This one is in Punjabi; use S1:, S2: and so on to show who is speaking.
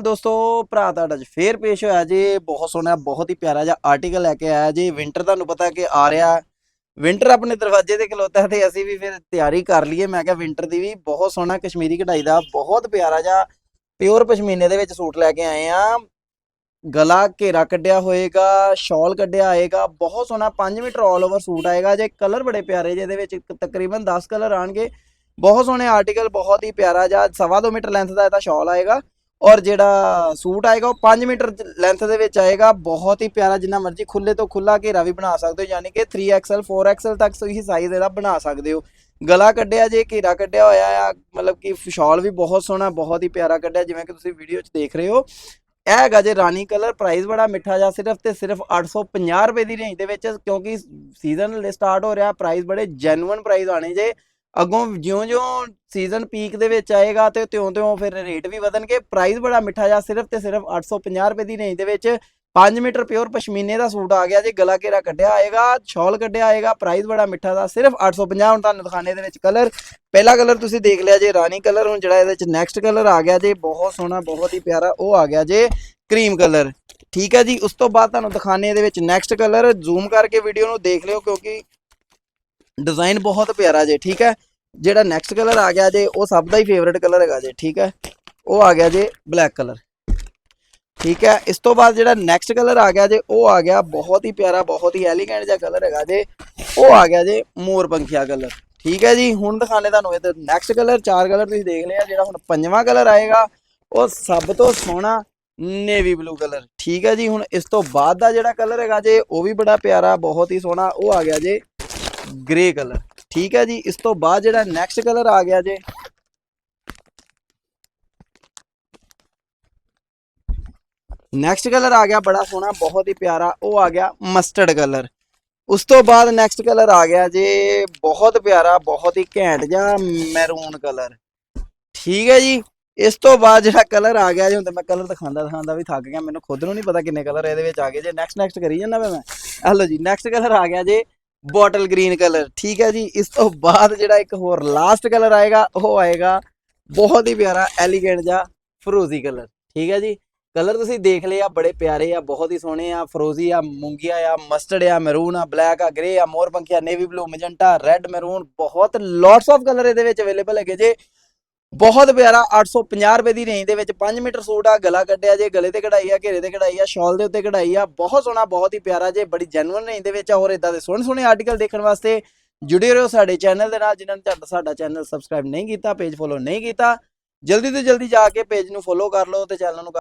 S1: ਦੋਸਤੋ, ਭਰਾ ਤੁਹਾਡਾ ਅੱਜ ਫੇਰ ਪੇਸ਼ ਹੋਇਆ ਜੀ। ਬਹੁਤ ਸੋਹਣਾ, ਬਹੁਤ ਹੀ ਪਿਆਰਾ ਜਿਹਾ ਆਰਟੀਕਲ ਲੈ ਕੇ ਆਇਆ ਜੀ। ਵਿੰਟਰ ਤੁਹਾਨੂੰ ਪਤਾ ਕਿ ਆ ਰਿਹਾ। ਵਿੰਟਰ ਆਪਣੇ ਦਰਵਾਜ਼ੇ ਤੇ ਖਲੋਤਾ ਤੇ ਅਸੀਂ ਵੀ ਫਿਰ ਤਿਆਰੀ ਕਰ ਲਈਏ। ਮੈਂ ਕਿਹਾ ਵਿੰਟਰ ਦੀ ਵੀ ਬਹੁਤ ਸੋਹਣਾ ਕਸ਼ਮੀਰੀ ਕਢਾਈ ਦਾ ਬਹੁਤ ਪਿਆਰਾ ਜਿਹਾ ਪਿਓਰ ਪਸ਼ਮੀਨੇ ਦੇ ਵਿੱਚ ਸੂਟ ਲੈ ਕੇ ਆਏ ਆ। ਗਲਾ ਘੇਰਾ ਕੱਢਿਆ ਹੋਏਗਾ ਸ਼ਾਲ ਕੱਢਿਆ ਆਏਗਾ। ਬਹੁਤ ਸੋਹਣਾ 5 ਮੀਟਰ ਆਲ ਓਵਰ ਸੂਟ ਆਏਗਾ। ਜੇ ਕਲਰ ਬੜੇ ਪਿਆਰੇ ਜਿਹਦੇ ਵਿੱਚ ਤਕਰੀਬਨ 10 ਕਲਰ ਆਣਗੇ ਬਹੁਤ ਸੋਹਣੇ ਆਰਟੀਕਲ ਬਹੁਤ ਹੀ ਪਿਆਰਾ ਜਿਹਾ, ਸਵਾ ਦੋ ਮੀਟਰ ਲੈਂਥ ਦਾ ਇਹਦਾ ਸ਼ਾਲ ਆਏਗਾ। ਔਰ ਜਿਹੜਾ ਸੂਟ ਆਏਗਾ ਉਹ 5 ਮੀਟਰ ਲੈਂਥ ਦੇ ਵਿੱਚ ਆਏਗਾ। ਬਹੁਤ ਹੀ ਪਿਆਰਾ ਜਿੰਨਾ ਮਰਜ਼ੀ ਖੁੱਲੇ ਤੋਂ ਖੁੱਲਾ ਘੇਰਾ ਵੀ ਬਣਾ ਸਕਦੇ ਹੋ, ਯਾਨੀ ਕਿ 3XL 4XL ਤੱਕ ਤੁਸੀਂ ਸਾਈਜ਼ ਇਹਦਾ ਬਣਾ ਸਕਦੇ ਹੋ। ਗਲਾ ਕੱਢਿਆ ਜੇ, ਘੇਰਾ ਕੱਢਿਆ ਹੋਇਆ ਆ, ਮਤਲਬ ਕਿ ਫਸ਼ਾਲ ਵੀ ਬਹੁਤ ਸੋਹਣਾ, ਬਹੁਤ ਹੀ ਪਿਆਰਾ ਕੱਢਿਆ, ਜਿਵੇਂ ਕਿ ਤੁਸੀਂ ਵੀਡੀਓ 'ਚ ਦੇਖ ਰਹੇ ਹੋ। ਇਹ ਹੈਗਾ ਜੇ ਰਾਣੀ ਕਲਰ ਪ੍ਰਾਈਸ ਬੜਾ ਮਿੱਠਾ ਜਿਹਾ ਸਿਰਫ ਤੇ ਸਿਰਫ 850 ਰੁਪਏ ਦੀ ਰੇਂਜ ਦੇ ਵਿੱਚ, ਕਿਉਂਕਿ ਸੀਜ਼ਨ ਸਟਾਰਟ ਹੋ ਰਿਹਾ ਪ੍ਰਾਈਸ ਬੜੇ ਜੈਨੂਇਨ ਪ੍ਰਾਈਸ ਆਣੇ ਜੇ। ਅੱਗੋਂ ਜਿਉਂ-ਜਿਉਂ ਸੀਜ਼ਨ ਪੀਕ ਦੇ ਵਿੱਚ ਆਏਗਾ ਤੇ ਤਿਉਂ-ਤਿਉਂ ਫਿਰ ਰੇਟ ਵੀ ਵਧਣਗੇ। ਪ੍ਰਾਈਸ ਬੜਾ ਮਿੱਠਾ ਜਿਹਾ ਸਿਰਫ ਤੇ ਸਿਰਫ 850 ਰੁਪਏ ਦੀ ਰੇਂਜ ਦੇ ਵਿੱਚ 5 ਮੀਟਰ ਪਿਓਰ ਪਸ਼ਮੀਨੇ ਦਾ ਸੂਟ ਆ ਗਿਆ ਜੇ, ਗਲਾ ਘੇਰਾ ਕੱਢਿਆ ਆਏਗਾ ਸ਼ਾਲ ਕੱਢਿਆ ਆਏਗਾ ਪ੍ਰਾਈਸ ਬੜਾ ਮਿੱਠਾ ਦਾ ਸਿਰਫ 850 ਹੁਣ ਤੁਹਾਨੂੰ ਦਿਖਾਣੇ ਦੇ ਵਿੱਚ ਕਲਰ ਪਹਿਲਾ ਕਲਰ ਤੁਸੀਂ ਦੇਖ ਲਿਆ ਜੇ, ਰਾਣੀ ਕਲਰ ਹੁਣ ਜਿਹੜਾ ਇਹਦੇ ਵਿੱਚ ਨੈਕਸਟ ਕਲਰ ਆ ਗਿਆ ਜੇ, ਬਹੁਤ ਸੋਹਣਾ, ਬਹੁਤ ਹੀ ਪਿਆਰਾ ਉਹ ਆ ਗਿਆ ਜੇ ਕਰੀਮ ਕਲਰ ਠੀਕ ਹੈ ਜੀ, ਉਸ ਤੋਂ ਬਾਅਦ ਤੁਹਾਨੂੰ ਦਿਖਾਣੇ ਦੇ ਵਿੱਚ ਨੈਕਸਟ ਕਲਰ ਜ਼ੂਮ ਕਰਕੇ ਵੀਡੀਓ ਨੂੰ ਦੇਖ ਲਿਓ ਕਿਉਂਕਿ ਡਿਜ਼ਾਈਨ ਬਹੁਤ ਪਿਆਰਾ ਜੇ, ਠੀਕ ਹੈ? ਜਿਹੜਾ ਨੈਕਸਟ ਕਲਰ ਆ ਗਿਆ ਜੇ, ਉਹ ਸਭ ਦਾ ਹੀ ਫੇਵਰਿਟ ਕਲਰ ਹੈਗਾ ਜੇ, ਠੀਕ ਹੈ? ਉਹ ਆ ਗਿਆ ਜੇ ਬਲੈਕ ਕਲਰ ਠੀਕ ਹੈ? ਇਸ ਤੋਂ ਬਾਅਦ ਜਿਹੜਾ ਨੈਕਸਟ ਕਲਰ ਆ ਗਿਆ ਜੇ, ਉਹ ਆ ਗਿਆ ਬਹੁਤ ਹੀ ਪਿਆਰਾ, ਬਹੁਤ ਹੀ ਐਲੀਗੈਂਟ ਜਿਹਾ ਕਲਰ ਹੈਗਾ ਜੇ। ਉਹ ਆ ਗਿਆ ਜੇ ਮੋਰ ਪੰਖੀਆ ਕਲਰ ਠੀਕ ਹੈ ਜੀ? ਹੁਣ ਦਿਖਾਣੇ ਤੁਹਾਨੂੰ ਇਹ ਨੈਕਸਟ ਕਲਰ ਚਾਰ ਕਲਰ ਤੁਸੀਂ ਦੇਖ ਲਿਆ, ਜਿਹੜਾ ਹੁਣ ਪੰਜਵਾਂ ਕਲਰ ਆਏਗਾ, ਉਹ ਸਭ ਤੋਂ ਸੋਹਣਾ ਨੇਵੀ ਬਲੂ ਕਲਰ ਠੀਕ ਹੈ ਜੀ? ਹੁਣ ਇਸ ਤੋਂ ਬਾਅਦ ਦਾ ਜਿਹੜਾ ਕਲਰ ਹੈਗਾ ਜੇ, ਉਹ ਵੀ ਬੜਾ ਪਿਆਰਾ, ਬਹੁਤ ਹੀ ਸੋਹਣਾ, ਉਹ ਆ ਗਿਆ ਜੇ ਗ੍ਰੇ ਕਲਰ ਠੀਕ ਹੈ ਜੀ, ਇਸ ਤੋਂ ਬਾਅਦ ਜਿਹੜਾ ਨੈਕਸਟ ਕਲਰ ਆ ਗਿਆ ਜੇ। ਨੈਕਸਟ ਕਲਰ ਆ ਗਿਆ, ਬੜਾ ਸੋਹਣਾ, ਬਹੁਤ ਹੀ ਪਿਆਰਾ, ਉਹ ਆ ਗਿਆ ਮਸਟਰਡ ਕਲਰ ਉਸ ਤੋਂ ਬਾਅਦ ਨੈਕਸਟ ਕਲਰ ਆ ਗਿਆ ਜੇ, ਬਹੁਤ ਪਿਆਰਾ, ਬਹੁਤ ਹੀ ਘੈਂਟ ਜਿਹਾ ਮੈਰੂਨ ਕਲਰ ਠੀਕ ਹੈ ਜੀ, ਇਸ ਤੋਂ ਬਾਅਦ ਜਿਹੜਾ ਕਲਰ ਆ ਗਿਆ ਜੀ, ਹੁਣ ਤਾਂ ਮੈਂ ਕਲਰ ਦਿਖਾਉਂਦਾ ਦਿਖਾਉਂਦਾ ਵੀ ਥੱਕ ਗਿਆ, ਮੈਨੂੰ ਖੁਦ ਨੂੰ ਨਹੀਂ ਪਤਾ ਕਿੰਨੇ ਕਲਰ ਇਹਦੇ ਵਿੱਚ ਆ ਗਏ ਜੇ। ਨੈਕਸਟ ਨੈਕਸਟ ਕਰੀ ਜਾਂਦਾ ਵਾ ਮੈਂ। ਹਲੋ ਜੀ ਨੈਕਸਟ ਕਲਰ ਆ ਗਿਆ ਜੇ ਬੋਟਲ ਗ੍ਰੀਨ ਕਲਰ, ਠੀਕ ਹੈ ਜੀ। ਇਸ ਤੋਂ ਬਾਅਦ ਜਿਹੜਾ ਇੱਕ ਹੋਰ ਲਾਸਟ ਕਲਰ ਆਏਗਾ, ਉਹ ਆਏਗਾ ਬਹੁਤ ਹੀ ਪਿਆਰਾ ਐਲੀਗੈਂਟ ਜਿਹਾ ਫਰੋਜ਼ੀ ਕਲਰ, ਠੀਕ ਹੈ ਜੀ। ਕਲਰ ਤੁਸੀਂ ਦੇਖ ਲਏ ਆ, ਬੜੇ ਪਿਆਰੇ ਆ, ਬਹੁਤ ਹੀ ਸੋਹਣੇ ਆ, ਫਰੋਜ਼ੀ ਆ, ਮੂੰਗੀਆ ਆ ਮਸਟਰਡ ਆ ਮੈਰੂਨ ਆ ਬਲੈਕ ਆ ਗ੍ਰੇ ਆ, ਮੋਰ ਪੰਖੀਆ navy blue magenta red maroon ਬਹੁਤ ਲੋਟਸ ਆਫ ਕਲਰ ਇਹਦੇ ਵਿੱਚ ਅਵੇਲੇਬਲ ਹੈਗੇ ਜੇ। ਬਹੁਤ ਪਿਆਰਾ 850 ਰੁਪਏ ਦੀ ਰੇਂਜ ਦੇ ਵਿੱਚ 5 ਮੀਟਰ ਸੂਟ ਆ, ਗਲਾ ਕੱਢਿਆ ਜੇ, ਗਲੇ ਤੇ ਕਢਾਈ ਆ, ਘੇਰੇ ਤੇ ਕਢਾਈ ਆ, ਸ਼ਾਲ ਦੇ ਉੱਤੇ ਕਢਾਈ ਆ, ਬਹੁਤ ਸੋਹਣਾ, ਬਹੁਤ ਹੀ ਪਿਆਰਾ ਜੇ, ਬੜੀ ਜੈਨੂਇਨ ਰੇਂਜ ਦੇ ਵਿੱਚ ਆ, ਹੋਰ ਇਦਾਂ ਦੇ ਸੋਹਣੇ ਸੋਹਣੇ ਆਰਟੀਕਲ ਦੇਖਣ ਵਾਸਤੇ ਜੁੜੇ ਰਹੋ ਸਾਡੇ ਚੈਨਲ ਦੇ ਨਾਲ, ਜਿਨ੍ਹਾਂ ਨੇ ਤੁਹਾਡਾ, ਸਾਡਾ ਚੈਨਲ ਸਬਸਕ੍ਰਾਈਬ ਨਹੀਂ ਕੀਤਾ ਪੇਜ ਫੋਲੋ ਨਹੀਂ ਕੀਤਾ, ਜਲਦੀ ਤੋਂ ਜਲਦੀ ਜਾ ਕੇ ਪੇਜ ਨੂੰ ਫੋਲੋ ਕਰ ਲਓ ਤੇ ਚੈਨਲ ਨੂੰ